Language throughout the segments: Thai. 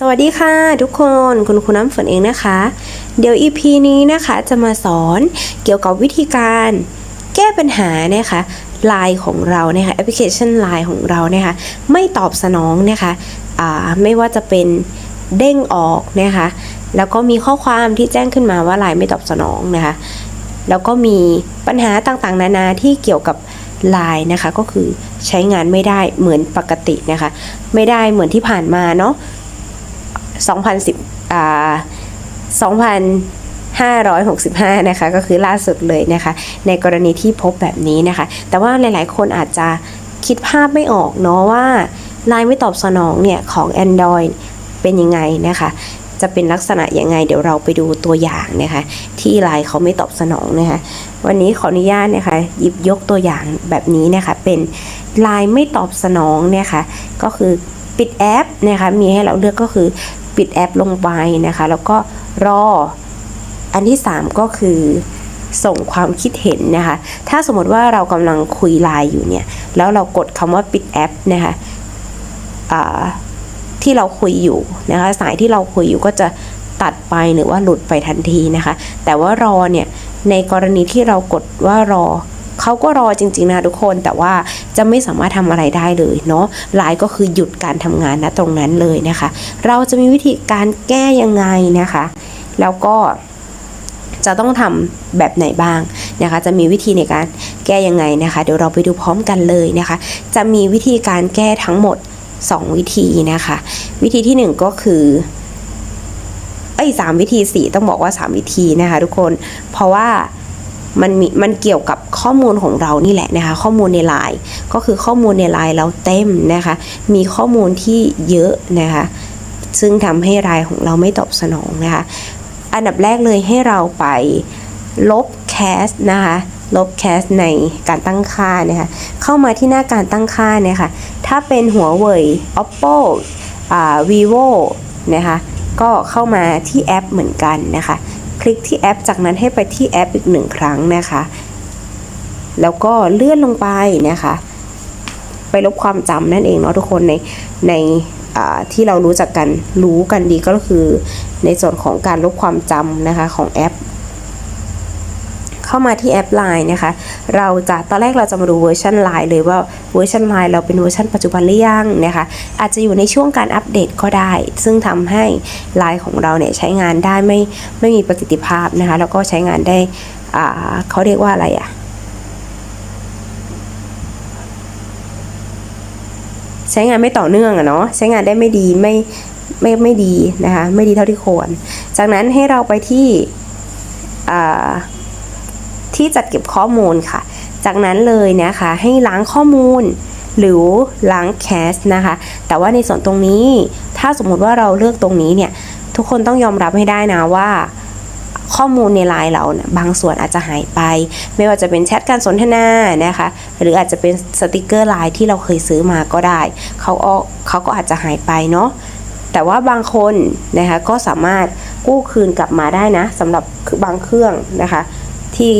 สวัสดีค่ะทุกคนคุณครูน้ำฝนเองนะคะ เดี๋ยว EP นี้นะคะจะมาสอนเกี่ยวกับวิธีการแก้ปัญหานะคะไลน์ของเรานะคะแอปพลิเคชันไลน์ของเรานะคะไม่ตอบสนองนะคะอ่าไม่ว่าจะเป็นเด้งออกนะคะแล้วก็มีข้อความที่แจ้งขึ้นมาว่าไลน์ไม่ตอบสนองนะคะแล้วก็มีปัญหาต่างๆ นานาที่เกี่ยวกับไลน์นะคะก็คือใช้งานไม่ได้เหมือนปกตินะคะ ไม่ได้เหมือนที่ผ่านมาเนาะ 2010อ่า2,565 นะคะ ก็คือล่าสุดเลยนะคะ ในกรณีที่พบแบบนี้นะคะ แต่ว่าหลายๆ คนอาจจะคิดภาพไม่ออกเนาะว่าไลน์ไม่ตอบสนองเนี่ยของ Android เป็นยังไงนะคะจะเป็นลักษณะยังไง เดี๋ยวเราไปดูตัวอย่างนะคะ ที่ไลน์เขาไม่ตอบสนองนะคะวันนี้ขออนุญาตนะคะ หยิบยกตัวอย่างแบบนี้นะคะ เป็นไลน์ไม่ตอบสนองเนี่ยค่ะก็คือปิดแอปนะคะ มีให้เราเลือกก็คือ ปิดแอปลงไปนะคะ แล้วก็รอ อันที่ 3 ก็คือส่งความคิดเห็นนะคะ ถ้าสมมติว่าเรากำลังคุยไลน์อยู่เนี่ย แล้วเรากดคำว่าปิดแอปนะคะที่เราคุยอยู่นะคะ สายที่เราคุยอยู่ก็จะตัดไปหรือว่าหลุดไปทันทีนะคะ แต่ว่ารอเนี่ยในกรณีที่เรากดว่ารอ เขาก็รอจริงๆนะทุกคนแต่ว่าจะไม่สามารถทำอะไรได้เลยเนาะไลน์ก็คือหยุดการทำงานนะตรงนั้นเลยนะคะ เราจะมีวิธีการแก้ยังไงนะคะ แล้วก็จะต้องทำแบบไหนบ้างนะคะ จะมีวิธีในการแก้ยังไงนะคะ เดี๋ยวเราไปดูพร้อมกันเลยนะคะ จะมีวิธีการแก้ทั้งหมด 2 วิธีนะคะ วิธีที่ 1 ก็คือเอ้ยสามวิธีสี่ต้องบอกว่า 3 วิธีนะคะทุกคน เพราะว่า มันมีมันเกี่ยวกับข้อมูลของเรานี่แหละนะคะ ข้อมูลในไลน์ก็คือข้อมูลในไลน์เราเต็มนะคะ มีข้อมูลที่เยอะนะคะ ซึ่งทำให้ไลน์ของเราไม่ตอบสนองนะคะ อันดับแรกเลยให้เราไปลบแคสนะคะลบแคสในการตั้งค่านะคะเข้ามาที่หน้าการตั้งค่าเนี่ยค่ะถ้าเป็นหัวเว่ย oppo อ่า vivo นะคะก็เข้ามาที่แอปเหมือนกันนะคะ ลิกที่แอป จากนั้นให้ไปที่แอปอีกหนึ่งครั้งนะคะ แล้วก็เลื่อนลงไปนะคะ ไปลบความจำนั่นเองเนาะทุกคนในในที่เรารู้จักกันรู้กันดีก็คือในส่วนของการลบความจำนะคะของแอป เข้ามาที่แอป Line นะคะ เราจะตอนแรกเราจะมาดูเวอร์ชัน Line เลยว่าเวอร์ชัน Line เราเป็นเวอร์ชันปัจจุบันหรือยังนะคะ อาจจะอยู่ในช่วงการอัปเดตก็ได้ ซึ่งทำให้ Line ของเราเนี่ยใช้งานได้ไม่ไม่มีประสิทธิภาพนะคะ แล้วก็ใช้งานได้เขาเรียกว่าอะไรอะใช้งานไม่ต่อเนื่องอะเนาะใช้งานได้ไม่ดีไม่ไม่ไม่ดีนะคะ ไม่ดีเท่าที่ควร จากนั้นให้เราไปที่อ่า ที่จัดเก็บข้อมูลค่ะ จากนั้นเลยนะคะให้ล้างข้อมูล หรือล้างแคสนะคะ แต่ว่าในส่วนตรงนี้ ถ้าสมมุติว่าเราเลือกตรงนี้เนี่ย ทุกคนต้องยอมรับให้ได้นะว่าข้อมูลในไลน์เราเนี่ยบางส่วนอาจจะหายไป ไม่ว่าจะเป็นแชทการสนทนานะคะ หรืออาจจะเป็นสติกเกอร์ไลน์ที่เราเคยซื้อมาก็ได้ เขาเขาก็อาจจะหายไปเนาะแต่ว่าบางคนนะคะก็สามารถกู้คืนกลับมาได้นะสำหรับบางเครื่องนะคะ ที่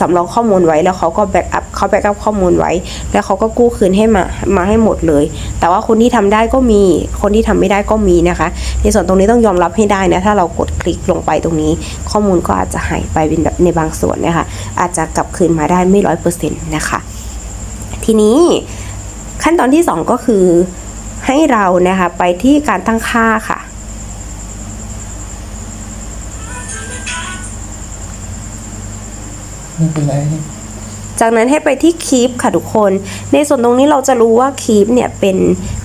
สำรองข้อมูลไว้แล้วเขาก็แบ็กอัพเขาแบ็กอัพข้อมูลไว้ แล้วเขาก็กู้คืนให้มามาให้หมดเลย แต่ว่าคนที่ทำได้ก็มีคนที่ทำไม่ได้ก็มีนะคะ ในส่วนตรงนี้ต้องยอมรับให้ได้นะถ้าเรากดคลิกลงไปตรงนี้ ข้อมูลก็อาจจะหายไปเป็นแบบในบางส่วนนะคะอาจจะกลับคืนมาได้ไม่ร้อยเปอร์เซ็นต์นะคะทีนี้ขั้นตอนที่ 2 ก็คือให้เรานะคะไปที่การตั้งค่าค่ะ ไม่เป็นไรจากนั้นให้ไปที่คีปค่ะทุกคน ในส่วนตรงนี้เราจะรู้ว่าคีปเนี่ยเป็น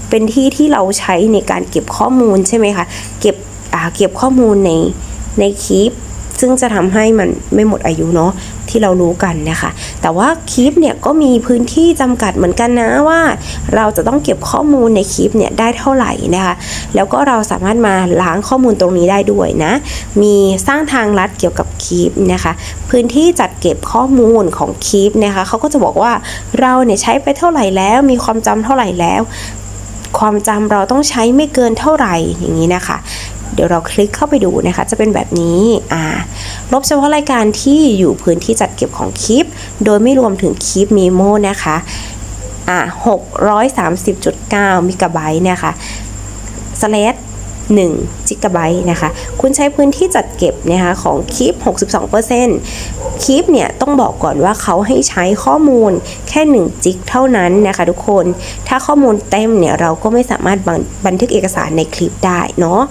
เป็นที่ที่เราใช้ในการเก็บข้อมูลใช่ไหมคะ เก็บอ่าเก็บข้อมูลในในคีปซึ่งจะทำให้มันไม่หมดอายุเนาะ ที่เรารู้กันนะคะ แต่ว่าคีปเนี่ยก็มีพื้นที่จำกัดเหมือนกันนะว่า เราจะต้องเก็บข้อมูลในคีปเนี่ยได้เท่าไหร่นะคะ แล้วก็เราสามารถมาล้างข้อมูลตรงนี้ได้ด้วยนะ มีสร้างทางลัดเกี่ยวกับคีปนะคะ พื้นที่จัดเก็บข้อมูลของคีปนะคะเขาก็จะบอกว่าเราเนี่ยใช้ไปเท่าไหร่แล้ว มีความจำเท่าไหร่แล้วความจำเราต้องใช้ไม่เกินเท่าไหร่อย่างนี้นะคะ เดี๋ยวเราคลิกเข้าไปดูนะคะ จะเป็นแบบนี้อ่าลบเฉพาะรายการที่อยู่พื้นที่จัดเก็บของคลิป โดยไม่รวมถึงคลิปมีโมนะคะอ่า630.9มิกะไบต์เนี่ยค่ะ slash 1 g b นะคะ คุณใช้พื้นที่จัดเก็บนะคะของ Keep 62% Keep เนี่ยต้องบอกก่อนว่าเขาให้ใช้ข้อมูลแค่1จิกเท่านั้นนะคะทุกคน ถ้าข้อมูลเต็มเนี่ยเราก็ไม่สามารถบันทึกเอกสารในคลิปได้เนาะ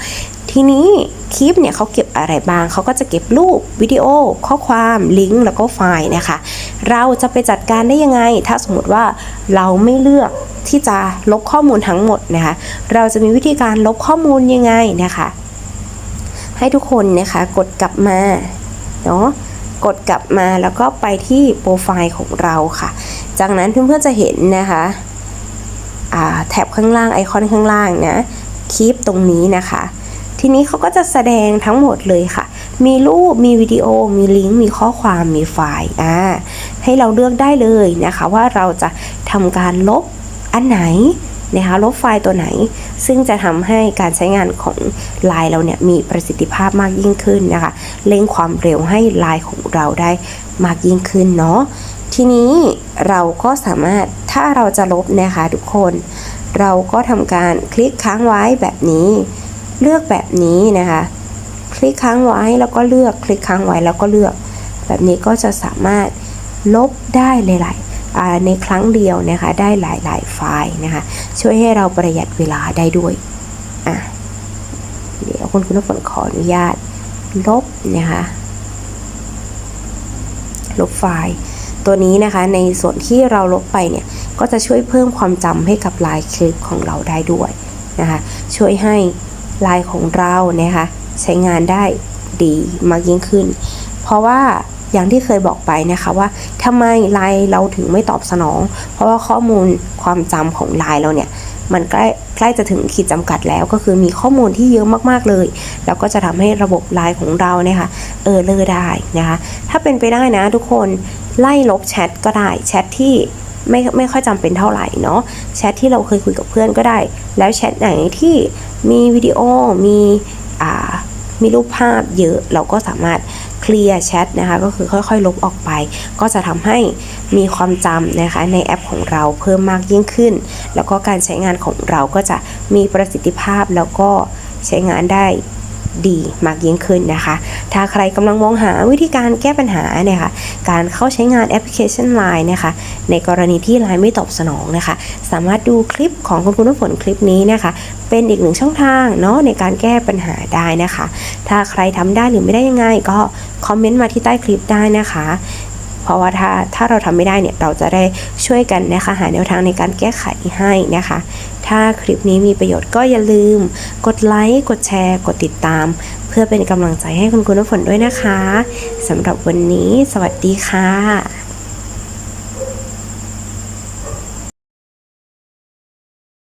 ทีนี้คลิปเนี่ยเขาเก็บอะไรบ้างเขาก็จะเก็บรูปวิดีโอ ข้อความลิงก์แล้วก็ไฟล์นะคะ เราจะไปจัดการได้ยังไง ถ้าสมมติว่าเราไม่เลือกที่จะลบข้อมูลทั้งหมดนะคะ เราจะมีวิธีการลบข้อมูลยังไงนะคะ ให้ทุกคนนะคะกดกลับมาเนาะกดกลับมาแล้วก็ไปที่โปรไฟล์ของเราค่ะ จากนั้นเพื่อนๆจะเห็นนะคะแท็บข้างล่างไอคอนข้างล่างนะคลิปตรงนี้นะคะ ทีนี้เขาก็จะแสดงทั้งหมดเลยค่ะ มีรูป มีวิดีโอ มีลิงก์ มีข้อความ มีไฟล์อ่าให้เราเลือกได้เลยนะคะว่าเราจะทำการลบอันไหนนะคะลบไฟล์ตัวไหน ซึ่งจะทำให้การใช้งานของไลน์เราเนี่ยมีประสิทธิภาพมากยิ่งขึ้นนะคะเร่งความเร็วให้ไลน์ของเราได้มากยิ่งขึ้นเนาะทีนี้เราก็สามารถถ้าเราจะลบนะคะทุกคน เราก็ทำการคลิกค้างไว้แบบนี้ เลือกแบบนี้นะคะ คลิกค้างไว้แล้วก็เลือกคลิกค้างไว้แล้วก็เลือก แบบนี้ก็จะสามารถลบได้หลายๆในครั้งเดียวนะคะได้หลายๆไฟล์นะคะช่วยให้เราประหยัดเวลาได้ด้วยอะเดี๋ยวคุณคุณน้ำฝนขออนุญาต ลบนะคะลบไฟล์ตัวนี้นะคะในส่วนที่เราลบไปเนี่ยก็จะช่วยเพิ่มความจำให้กับลายคลิปของเราได้ด้วยนะคะช่วยให้ ลายของเรานะคะใช้งานได้ดีมากยิ่งขึ้น เพราะว่าอย่างที่เคยบอกไปนะคะว่าทำไมไลน์เราถึงไม่ตอบสนอง เพราะว่าข้อมูลความจำของไลน์เราเนี่ยมันใกล้ใกล้จะถึงขีดจำกัดแล้วก็คือมีข้อมูลที่เยอะมากๆเลย แล้วก็จะทำให้ระบบไลน์ของเราเนี่ยค่ะเออเลอได้นะคะถ้าเป็นไปได้นะทุกคนไล่ลบแชทก็ได้แชทที่ ไม่ไม่ค่อยจำเป็นเท่าไหร่เนาะแชทที่เราเคยคุยกับเพื่อนก็ได้ แล้วแชทไหนที่มีวิดีโอมีอ่ามีรูปภาพเยอะเราก็สามารถเคลียร์แชทนะคะก็คือค่อยๆ ลบออกไป ก็จะทำให้มีความจำนะคะในแอปของเราเพิ่มมากยิ่งขึ้น แล้วก็การใช้งานของเราก็จะมีประสิทธิภาพแล้วก็ใช้งานได้ ดีมากยิ่งขึ้นนะคะ ถ้าใครกำลังมองหาวิธีการแก้ปัญหาเนี่ยค่ะ การเข้าใช้งานแอปพลิเคชัน Line นะคะ ในกรณีที่ Line ไม่ตอบสนองนะคะ สามารถดูคลิปของคุณคุณน้ำฝนคลิปนี้นะคะ เป็นอีกหนึ่งช่องทางเนาะในการแก้ปัญหาได้นะคะ ถ้าใครทำได้หรือไม่ได้ยังไง ก็คอมเมนต์มาที่ใต้คลิปได้นะคะเพราะว่าถ้าถ้าเราทำไม่ได้เนี่ยเราจะได้ช่วยกันนะคะหาแนวทางในการแก้ไขให้นะคะ ถ้าคลิปนี้มีประโยชน์ก็อย่าลืม กดไลค์ กดแชร์ กดติดตาม เพื่อเป็นกำลังใจให้คุณคุณน้ำฝนด้วยนะคะสำหรับวันนี้ สวัสดีค่ะ